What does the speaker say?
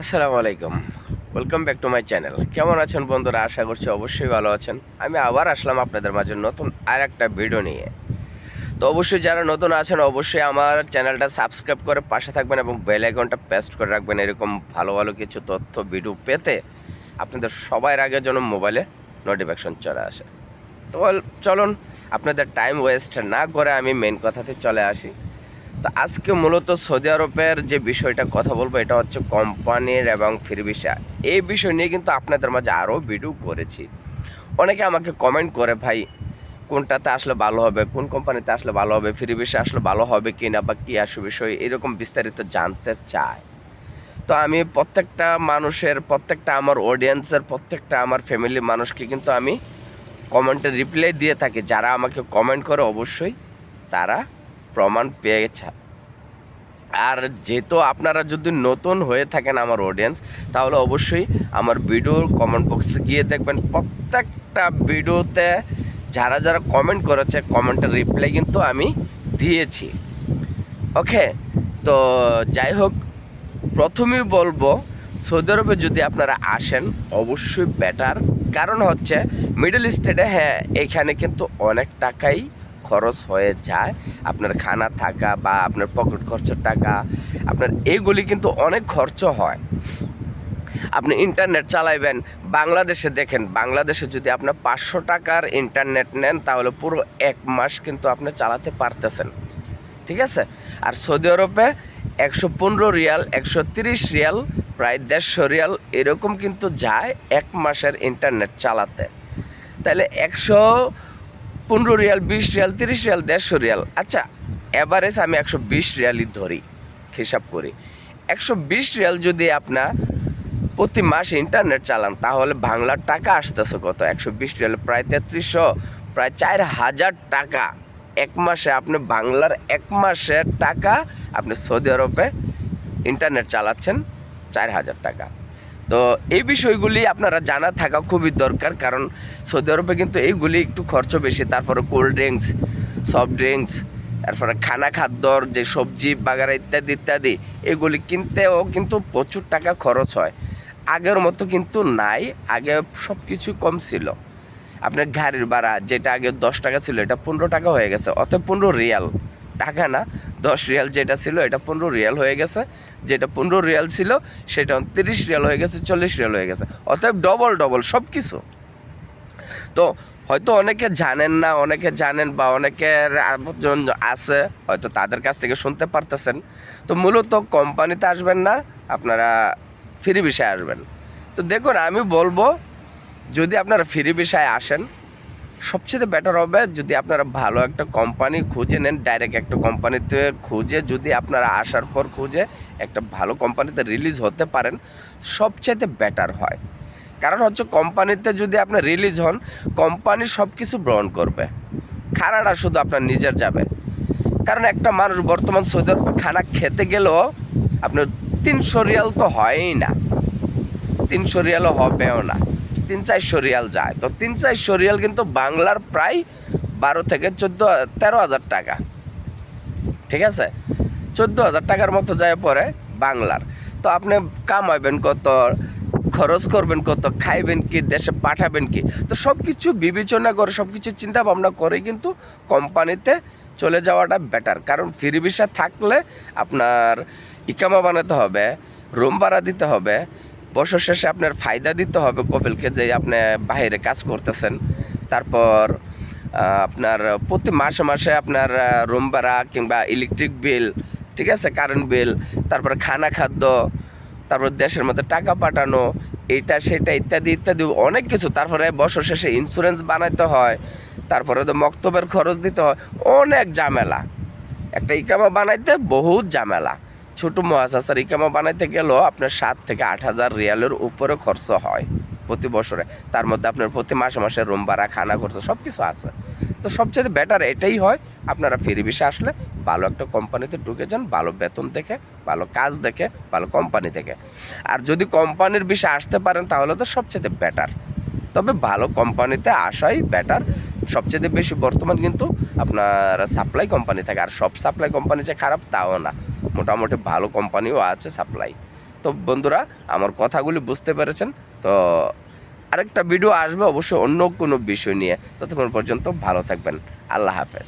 আসসালামু আলাইকুম। Welcome back to my channel কেমন আছেন বন্ধুরা? আশা করছি অবশ্যই ভালো আছেন। আমি আবার আসলাম আপনাদের মাঝে নতুন আর একটা ভিডিও নিয়ে। তো অবশ্যই যারা নতুন আছেন, অবশ্যই আমার চ্যানেলটা সাবস্ক্রাইব করে পাশে থাকবেন এবং বেল আইকনটা পেস্ট করে রাখবেন এরকম ভালো ভালো কিছু তথ্য ভিডিও পেতে আপনাদের সবার আগে যেন মোবাইলে নোটিফিকেশন চলে আসে। তো চলুন, আপনাদের টাইম ওয়েস্ট না করে আমি মেন কথাতে চলে আসি। তো আজকে মূলত সৌদি আরবের যে বিষয়টা কথা বলব, এটা হচ্ছে কোম্পানির এবং ফ্রি ভিসা এই বিষয় নিয়ে কিন্তু আপনাদের মাঝে আরও ভিডিও করেছি। অনেকে আমাকে কমেন্ট করে, ভাই, কোনটাতে আসলে ভালো হবে? কোন কোম্পানিতে আসলে ভালো হবে? ফ্রি ভিসা আসলে ভালো হবে কি না বা কী আসবে বিষয়? এরকম বিস্তারিত জানতে চায়। তো আমি প্রত্যেকটা মানুষের, প্রত্যেকটা আমার অডিয়েন্সের প্রত্যেকটা আমার ফ্যামিলির মানুষকে কিন্তু আমি কমেন্টে রিপ্লাই দিয়ে থাকি। যারা আমাকে কমেন্ট করে, অবশ্যই তারা প্রমাণ পেয়েছে আর যেহেতু আপনারা যদি নতুন হয়ে থাকেন আমার অডিয়েন্স তাহলে অবশ্যই আমার ভিডিওর কমেন্ট বক্সে গিয়ে দেখবেন। প্রত্যেকটা ভিডিওতে যারা যারা কমেন্ট করেছে কমেন্টের রিপ্লাই কিন্তু আমি দিয়েছি। ওকে তো যাই হোক, প্রথমেই বলব সৌদি আরবে যদি আপনারা আসেন, অবশ্যই বেটার কারণ হচ্ছে মিডল স্টেটে হ্যাঁ এখানে কিন্তু অনেক টাকাই খরচ হয়ে যায়, আপনার খানা থাকা বা আপনার পকেট খরচের টাকা, আপনার এইগুলি কিন্তু অনেক খরচ হয়। আপনি ইন্টারনেট চালাইবেন, বাংলাদেশে দেখেন, বাংলাদেশে যদি আপনার পাঁচশো টাকার ইন্টারনেট নেন, তাহলে পুরো এক মাস কিন্তু আপনি চালাতে পারতেছেন। ঠিক আছে? আর সৌদি আরবে একশো পনেরো রিয়াল, একশো তিরিশ রিয়াল, প্রায় দেড়শো রিয়াল এরকম কিন্তু যায় এক মাসের ইন্টারনেট চালাতে। তাহলে একশো পনেরো রিয়াল, বিশ রিয়াল, তিরিশ রিয়াল, দেড়শো রিয়াল। আচ্ছা অ্যাভারেজ আমি একশো বিশ রিয়ালই ধরি, হিসাব করি। একশো বিশ রিয়াল যদি আপনার প্রতি মাসে ইন্টারনেট চালান, তাহলে বাংলার টাকা আসতেছে কত? একশো বিশ রিয়াল, প্রায় তেত্রিশশো, প্রায় চার হাজার টাকা। এক মাসে আপনি বাংলার এক মাসের টাকা আপনি সৌদি আরবে ইন্টারনেট চালাচ্ছেন, চার হাজার টাকা। তো এই বিষয়গুলি আপনারা জানা থাকা খুবই দরকার, কারণ সৌদি আরবে কিন্তু এইগুলি একটু খরচ বেশি। তারপরে কোল্ড ড্রিঙ্কস সফট ড্রিঙ্কস তারপরে খানা খাদ্যর যে সবজি, বাগারা ইত্যাদি ইত্যাদি, এগুলি কিনতেও কিন্তু প্রচুর টাকা খরচ হয়। আগের মতো কিন্তু নাই, আগে সব কিছু কম ছিল। আপনার গাড়ির ভাড়া যেটা আগে দশ টাকা ছিল, এটা পনেরো টাকা হয়ে গেছে অত পনেরো রিয়াল। টাকা না, দশ রিয়াল যেটা ছিল এটা পনেরো রিয়াল হয়ে গেছে। যেটা পনেরো রিয়াল ছিল, সেটা তিরিশ রিয়াল হয়ে গেছে, চল্লিশ রিয়াল হয়ে গেছে। অতএব ডবল ডবল সব কিছু তো হয়তো অনেকে জানেন না, অনেকে জানেন বা অনেকের আবর্জন আছে, হয়তো তাদের কাছ থেকে শুনতে পারতেছেন। তো মূলত কোম্পানিতে আসবেন না, আপনারা ফ্রি বিষয়ে আসবেন। তো দেখুন, আমি বলব, যদি আপনারা ফ্রি বিষয়ে আসেন সবচেয়ে বেটার হবে যদি আপনারা ভালো একটা কোম্পানি খুঁজে নেন ডাইরেক্ট একটা কোম্পানিতে খুঁজে, যদি আপনারা আসার পর খুঁজে একটা ভালো কোম্পানিতে রিলিজ হতে পারেন সবচেয়ে বেটার হয়। কারণ হচ্ছে কোম্পানিতে যদি আপনি রিলিজ হন কোম্পানি সব কিছু গ্রহণ করবে। খানাটা শুধু আপনার নিজের যাবে। কারণ একটা মানুষ বর্তমান সৌদি আরবে খানা খেতে গেলেও আপনার তিনশো রিয়াল তো হয়ই না। তিনশো রিয়ালও হবেও না। তিন চারশো রিয়াল যায়। তো তিন চারশো রিয়াল কিন্তু বাংলার প্রায় বারো থেকে চোদ্দ, তেরো হাজার টাকা। ঠিক আছে? চোদ্দ হাজার টাকার মতো যায় পরে বাংলার। তো আপনি কামাবেন কত, খরচ করবেন কত, খাইবেন কি, দেশে পাঠাবেন কি? তো সব কিছু বিবেচনা করে সব কিছু চিন্তা ভাবনা করে কিন্তু কোম্পানিতে চলে যাওয়াটা বেটার কারণ ফ্রি ভিসা থাকলে আপনার ইকামা বানাতে হবে, রুম ভাড়া দিতে হবে বছর শেষে আপনার ফায়দা দিতে হবে কপিলকে যে আপনি বাইরে কাজ করতেছেন। তারপর আপনার প্রতি মাসে মাসে আপনার রুম ভাড়া কিংবা ইলেকট্রিক বিল ঠিক আছে কারেন্ট বিল তারপর খানা খাদ্য, তারপর দেশের মধ্যে টাকা পাঠানো এইটা সেটা ইত্যাদি ইত্যাদি, অনেক কিছু। তারপরে বছর শেষে ইন্স্যুরেন্স বানাইতে হয়, তারপরে তো মক্তবের খরচ দিতে হয়, অনেক ঝামেলা। একটা ইকামা বানাইতে বহুত ঝামেলা। ছোটো মহাসাসার ইকামা বানাইতে গেলেও আপনার সাত থেকে আট হাজার রিয়ালের উপরে খরচ হয় প্রতি বছরে। তার মধ্যে আপনার প্রতি মাসে মাসে রুম ভাড়া, খানা খরচ সব কিছু আছে। তো সবচেয়ে বেটার এটাই হয়, আপনারা ফ্রি বিষে আসলে ভালো একটা কোম্পানিতে ঢুকে যান, ভালো বেতন দেখে, ভালো কাজ দেখে, ভালো কোম্পানি থেকে। আর যদি কোম্পানির বিষয়ে আসতে পারেন তাহলে তো সবচেয়ে বেটার তবে ভালো কোম্পানিতে আসাই বেটার সবচেয়ে বেশি বর্তমান কিন্তু আপনার সাপ্লাই কোম্পানি থাকে। আর সব সাপ্লাই কোম্পানি যে খারাপ, তাও না। মোটামুটি ভালো কোম্পানিও আছে সাপ্লাই তো বন্ধুরা, আমার কথাগুলি বুঝতে পেরেছেন? তো আরেকটা ভিডিও আসবে অবশ্যই অন্য কোনো বিষয় নিয়ে। ততক্ষণ পর্যন্ত ভালো থাকবেন। আল্লাহ হাফেজ।